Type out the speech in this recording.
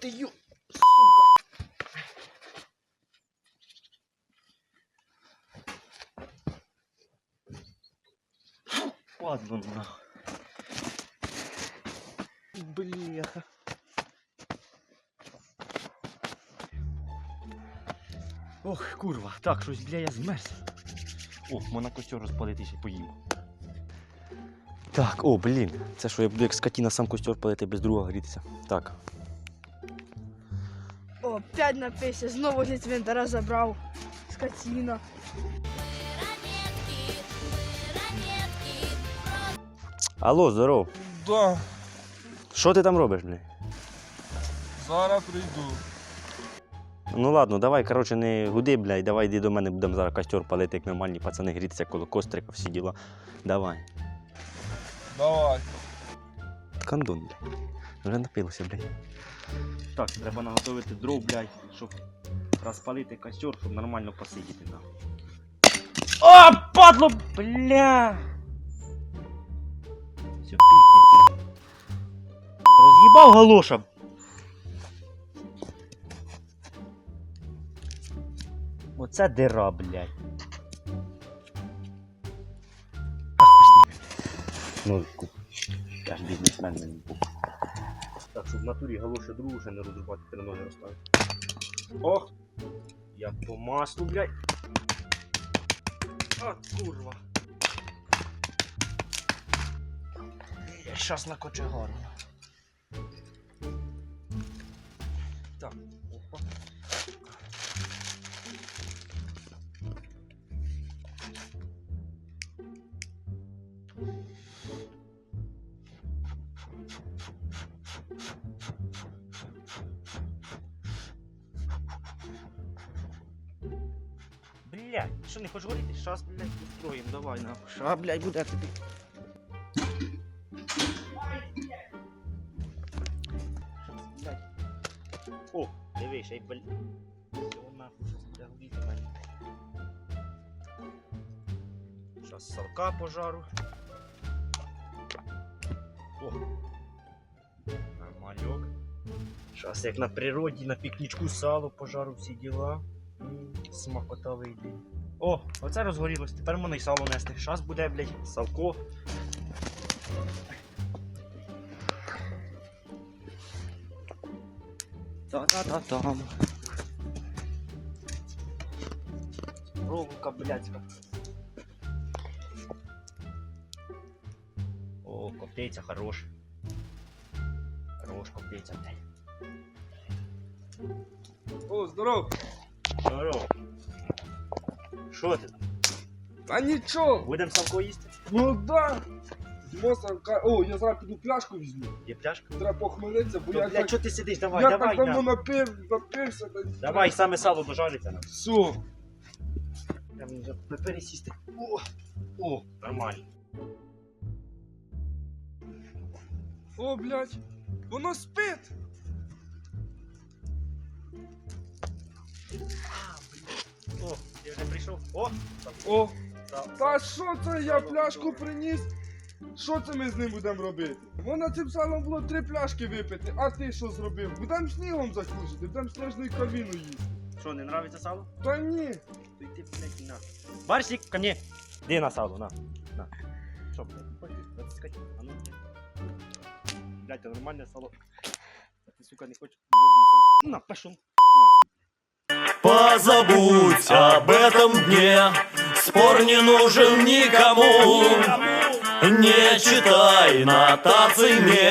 ты, ё... Сука! Падла, нахуй. Бляха. Ох, курва, так, щось бля я змерз. О, на костер розпалити ще поїмо. Так, о, блін. Це що я буду як скотіна сам костер палити без друга грітися. Так. О, п'ять напився, знову зі цвинтара забрав. Скотіна. Алло, здоров. Да, Що ти там робиш, бля? зараз прийду. Ну ладно, давай, коротше, не гуди, блядь, давай йди до мене, будемо зараз костер палити, як нормальні пацани грітися коло кострика, всі діла. Давай. Давай. Кандон, блядь. Вже напилося, блядь. Так, треба наготовити дров, блядь, щоб розпалити костер, щоб нормально посидіти, да. О, падло, бля! Все, пиздец. Роз'їбав галоша. Оце дира, блядь. Ну, ку- я ж бізнесмен не був. Так, щоб в натурі галоші другу вже не розрубати, три ноги розставити. Ох! Як по маслу, блядь. А, курва. Я щас на кочегару. Так, опа. Блядь, що не хочеш горіти? Щас, блядь, устроїм, давай нахуй. Ша, блядь, буде тобі. Блядь. О, диви, ще й блядь. Все, нахуй, щас. Щас салка пожару. О, нормальок. Щас як на природі, на пікнічку сало пожару всі діла. М, Смакота. О, оце розгорілось. Тепер можна й сало нести. Щас буде, блядь, салко. Та-та-та-там. Проволока блядська. О, коптейця хорош. Хорош коптейця, блядь. О, здоров. Здорово. Що ти? Та нічого. Будемо салко їсти? Ну да. Мосарка. О, я зараз піду пляшку візьму. Є пляшка? Треба похмелитися, бо Ну, я, блядь, так, чого ти сидиш? Давай, я давай, так давно на. напив, напився. Та... Давай, саме сало дожариться нам. Все. Там вже пересісти. О, о, нормально. О, блядь. Воно спить. О, ти вже прийшов. О, О, та що це я пляшку приніс? Що це ми з ним будемо робити? Вона цим салом було три пляшки випити, а ти що зробив? Будемо снігом закружити, будемо сніжною кавіну їсти. Що, не нравиться сало? Та ні. То йди, блядь, на. Барсик, ко мне. Іди на сало, на. На. Що, блядь, хочеш потискати? А ну, блядь. Блядь, нормальне сало. А ти, сука, не хочеш? Йобуйся. На, пошел. Позабудь об этом дне, спор не нужен никому. Не читай нотаций, не